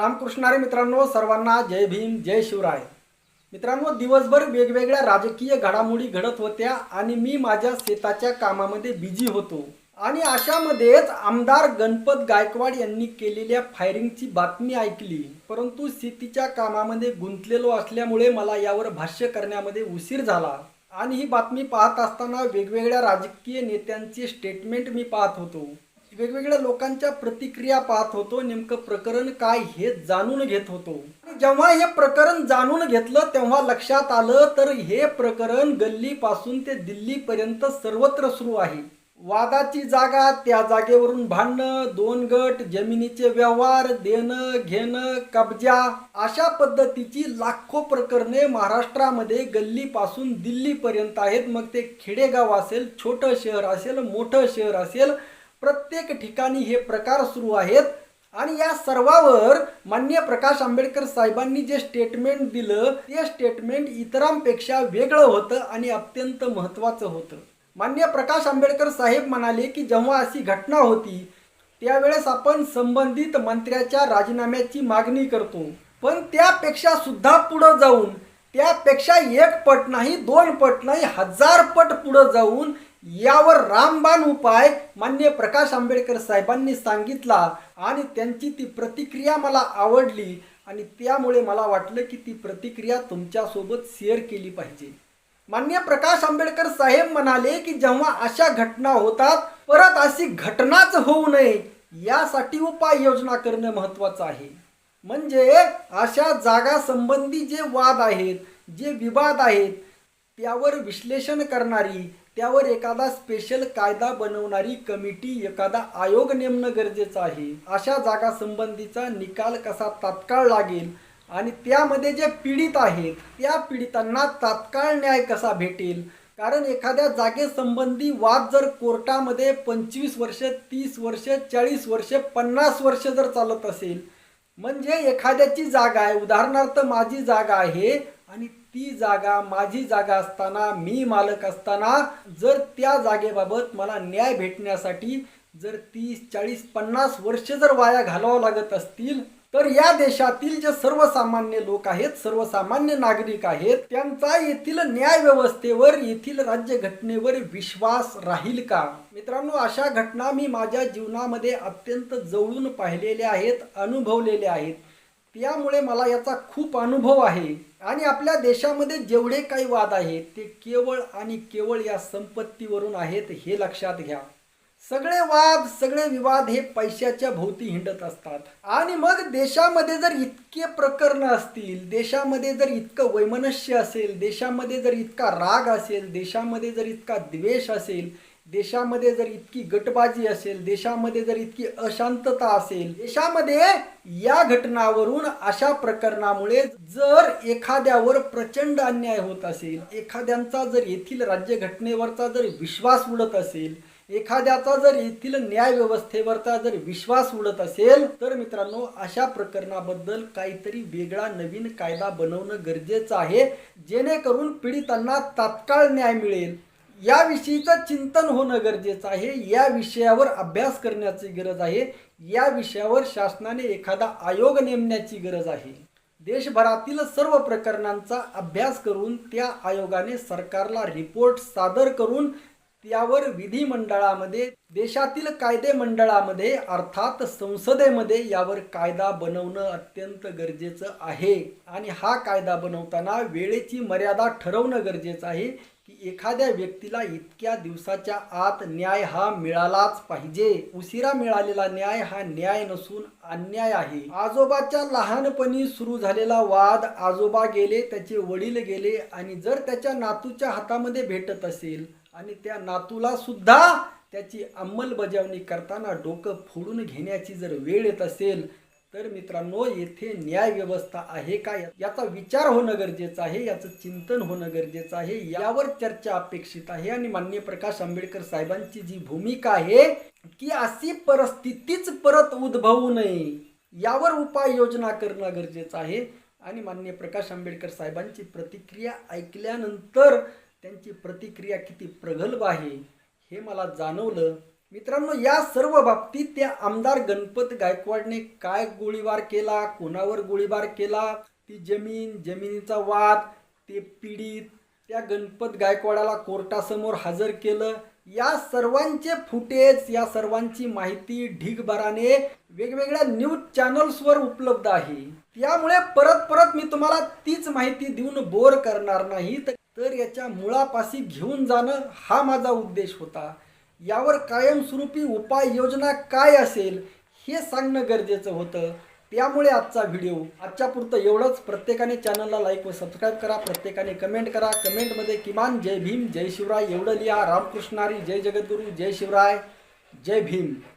रामकृष्णारे मित्रांनो सर्वांना जय भीम जय शिवराय. मित्रांनो दिवसभर वेगवेगळ्या राजकीय घडामोडी घडत होत्या आणि मी माझ्या शेताच्या कामामध्ये बिझी होतो. आणि अशामध्येच आमदार गणपत गायकवाड यांनी केलेल्या फायरिंगची बातमी ऐकली. परंतु शेतीच्या कामामध्ये गुंतलेलो असल्यामुळे मला यावर भाष्य करण्यामध्ये उशीर झाला. आणि ही बातमी पाहत असताना वेगवेगळ्या राजकीय नेत्यांचे स्टेटमेंट मी पाहत होतो. वेगवेगळ्या लोकांच्या प्रतिक्रिया पाहत होतो नेमकं प्रकरण काय हे जाणून घेत होतो. जेव्हा हे प्रकरण जाणून घेतलं तेव्हा लक्षात आलं तर हे प्रकरण गल्लीपासून ते दिल्लीपर्यंत सर्वत्र सुरू आहे. वादाची जागा त्या जागेवरून भांडणं दोन गट जमिनीचे व्यवहार देणं घेणं कब्जा अशा पद्धतीची लाखो प्रकरणे महाराष्ट्रामध्ये गल्लीपासून दिल्लीपर्यंत आहेत. मग ते खेडेगाव असेल छोटं शहर असेल मोठं शहर असेल प्रत्येक ठिकाणी हे प्रकार सुरू आहेत. आणि या सर्वावर मान्य प्रकाश आंबेडकर साहेबांनी जे स्टेटमेंट दिलं ते स्टेटमेंट इतरांपेक्षा वेगळं होतं आणि अत्यंत महत्त्वाचं होतं. मान्य प्रकाश आंबेडकर साहेब म्हणाले की जेव्हा अशी घटना होती त्यावेळेस आपण संबंधित मंत्र्याच्या राजीनाम्याची मागणी करतो. पण त्यापेक्षा सुद्धा पुढं जाऊन त्यापेक्षा एक पट नाही दोन पट नाही हजार पट पुढं जाऊन यावर रामबाण उपाय मान्य प्रकाश आंबेडकर साहेबांनी सांगितला आणि त्यांची ती प्रतिक्रिया मला आवडली आणि त्यामुळे मला वाटलं की ती प्रतिक्रिया तुमच्यासोबत शेअर केली पाहिजे. मान्य प्रकाश आंबेडकर साहेब म्हणाले की जेव्हा अशा घटना होतात परत अशी घटनाच होऊ नये यासाठी उपाययोजना करणं महत्वाचं आहे. म्हणजे अशा जागा संबंधी जे वाद आहेत जे विवाद आहेत त्यावर विश्लेषण करणारी त्यावर एखादा स्पेशल कायदा बनवणारी कमिटी एखादा आयोग नेमणं गरजेचं आहे. अशा जागा संबंधीचा निकाल कसा तात्काळ लागेल आणि त्यामध्ये जे पीडित आहेत त्या पीडितांना तात्काळ न्याय कसा भेटेल? कारण एखाद्या जागेसंबंधी वाद जर कोर्टामध्ये पंचवीस वर्ष तीस वर्ष चाळीस वर्ष पन्नास वर्ष जर चालत असेल म्हणजे एखाद्याची जागा आहे उदाहरणार्थ माझी जागा आहे आणि ती जागा माझी जागा असताना मी मालक असताना जर त्या जागेबाबत मला न्याय भेटण्यासाठी जर तीस चाळीस पन्नास वर्ष जर वाया घालावं लागत असतील तर या देशातील जे सर्वसामान्य लोक आहेत सर्वसामान्य नागरिक आहेत त्यांचा येथील न्याय व्यवस्थेवर येथील राज्यघटनेवर विश्वास राहील का? मित्रांनो अशा घटना मी माझ्या जीवनामध्ये अत्यंत जवळून पाहिलेल्या आहेत अनुभवलेल्या आहेत. त्यामुळे मला याचा खूप अनुभव आहे. आणि आपल्या देशामध्ये जेवढे काही वाद आहेत ते केवळ आणि केवळ या संपत्तीवरून आहेत हे लक्षात घ्या. सगळे वाद सगळे विवाद हे पैशाच्या भोवती हिंडत असतात. आणि मग देशामध्ये जर इतके प्रकरण असतील देशामध्ये जर इतकं वैमनस्य असेल देशामध्ये जर इतका राग असेल देशामध्ये जर इतका द्वेष असेल देशामध्ये जर इतकी गटबाजी असेल देशामध्ये जर इतकी अशांतता असेल देशामध्ये या घटनावरून अशा प्रकरणामुळे जर एखाद्यावर प्रचंड अन्याय होत असेल एखाद्यांचा जर येथील राज्यघटनेवरचा जर विश्वास उडत असेल एखाद्याचा जर येथील न्याय व्यवस्थेवरचा जर विश्वास उडत असेल तर मित्रांनो अशा प्रकरणाबद्दल काहीतरी वेगळा नवीन कायदा बनवणं गरजेचं आहे. जेणेकरून पीडितांना तात्काळ न्याय मिळेल. याविषयीचं चिंतन होणं गरजेचं आहे. या विषयावर अभ्यास करण्याची गरज आहे. या विषयावर शासनाने एखादा आयोग नेमण्याची गरज आहे. देशभरातील सर्व प्रकरणांचा अभ्यास करून त्या आयोगाने सरकारला रिपोर्ट सादर करून त्यावर विधिमंडळामध्ये देशातील कायदे मंडळामध्ये अर्थात संसदेमध्ये यावर कायदा बनवणं अत्यंत गरजेचं आहे. आणि हा कायदा बनवताना वेळेची मर्यादा ठरवणं गरजेचं आहे की एखाद्या व्यक्तीला इतक्या दिवसाच्या आत न्याय हा मिळालाच पाहिजे. उशिरा मिळालेला न्याय हा न्याय नसून अन्याय आहे. आजोबाच्या लहानपणी सुरू झालेला वाद आजोबा गेले त्याचे वडील गेले आणि जर त्याच्या नातूच्या हातामध्ये भेटत असेल आणि त्या नातूला सुद्धा त्याची अंमलबजावणी करताना डोकं फोडून घेण्याची जर वेळ येत असेल तर मित्रांनो येथे न्याय व्यवस्था आहे का? याचा विचार होणं गरजेचं आहे याचं चिंतन होणं गरजेचं आहे यावर चर्चा अपेक्षित आहे. आणि माननीय प्रकाश आंबेडकर साहेबांची जी भूमिका आहे की अशी परिस्थितीच परत उद्भवू नये यावर उपाययोजना करणं गरजेचं आहे. आणि माननीय प्रकाश आंबेडकर साहेबांची प्रतिक्रिया ऐकल्यानंतर त्यांची प्रतिक्रिया किती प्रगल्भ आहे हे मला जाणवलं. मित्रांनो या सर्व बाबतीत त्या आमदार गणपत गायकवाडने काय गोळीबार केला कोणावर गोळीबार केला? ती जमीन जमिनीचा वाद ते पीडित त्या गणपत गायकवाडाला कोर्टासमोर हजर केलं. या सर्वांचे फुटेज या सर्वांची माहिती ढीगभराने वेगवेगळ्या न्यूज चॅनल्सवर उपलब्ध आहे. त्यामुळे परत परत मी तुम्हाला तीच माहिती देऊन बोर करणार नाही तर तर याच्या मुळापाशी घेऊन जाणं हा माझा उद्देश होता. यावर कायमस्वरूपी उपाययोजना काय असेल हे सांगणं गरजेचं होतं. त्यामुळे आजचा व्हिडिओ. आजच्या पुरतं एवढंच. प्रत्येकाने चॅनलला लाईक व सबस्क्राईब करा. प्रत्येकाने कमेंट करा. कमेंटमध्ये किमान जय भीम जय शिवराय एवढं लिहा. रामकृष्णारी जय जगद्गुरू जय शिवराय जय भीम.